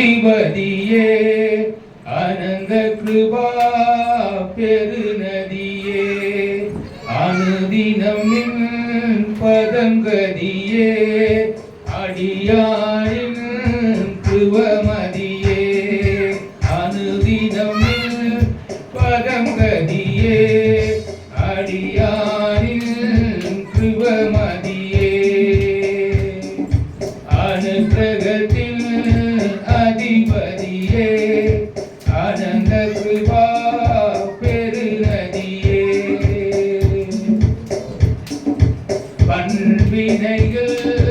திவதியே அனந்த கிருபா பெருநதியே அனுதினம் பதங்கதியே அடியாரின் கிருவமதியே அனுதினம் பதங்கதியே அடியார் அதிபதியே ஆனந்த Kripa பெருநதியே. பண்பினைகள்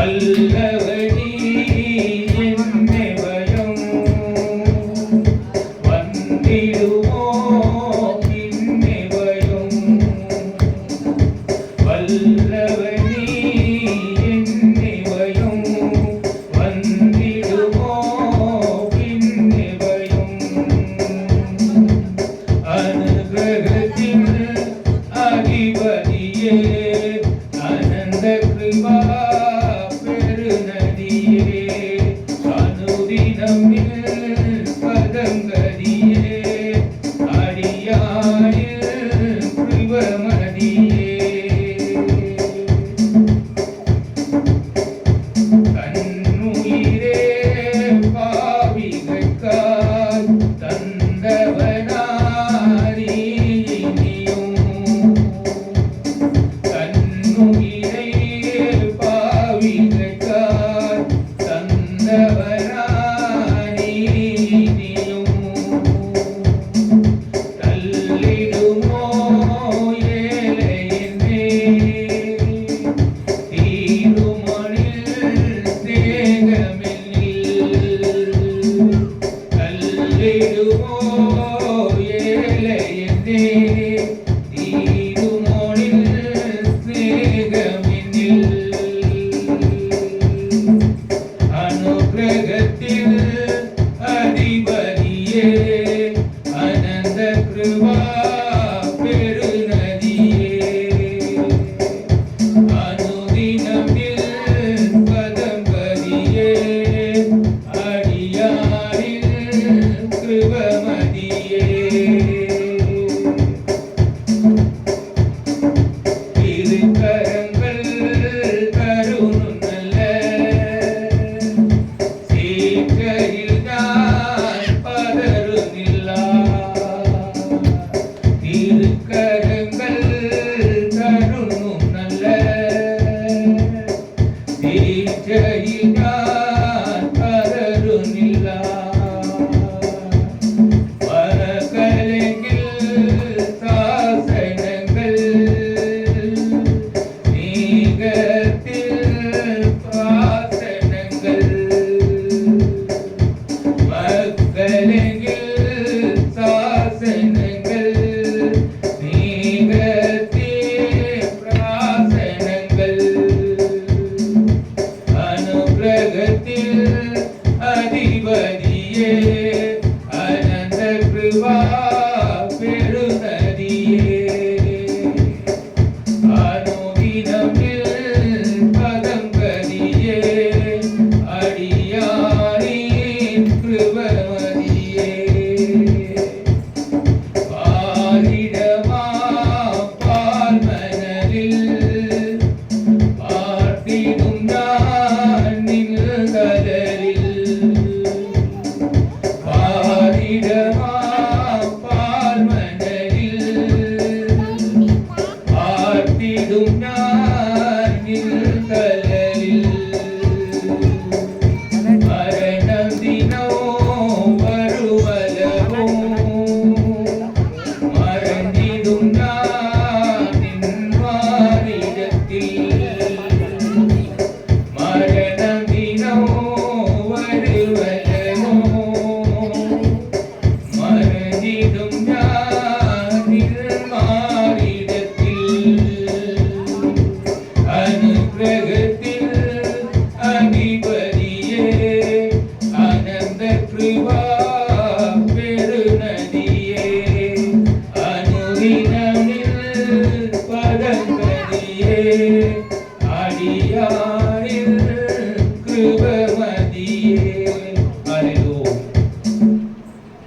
Olha do more. freedom.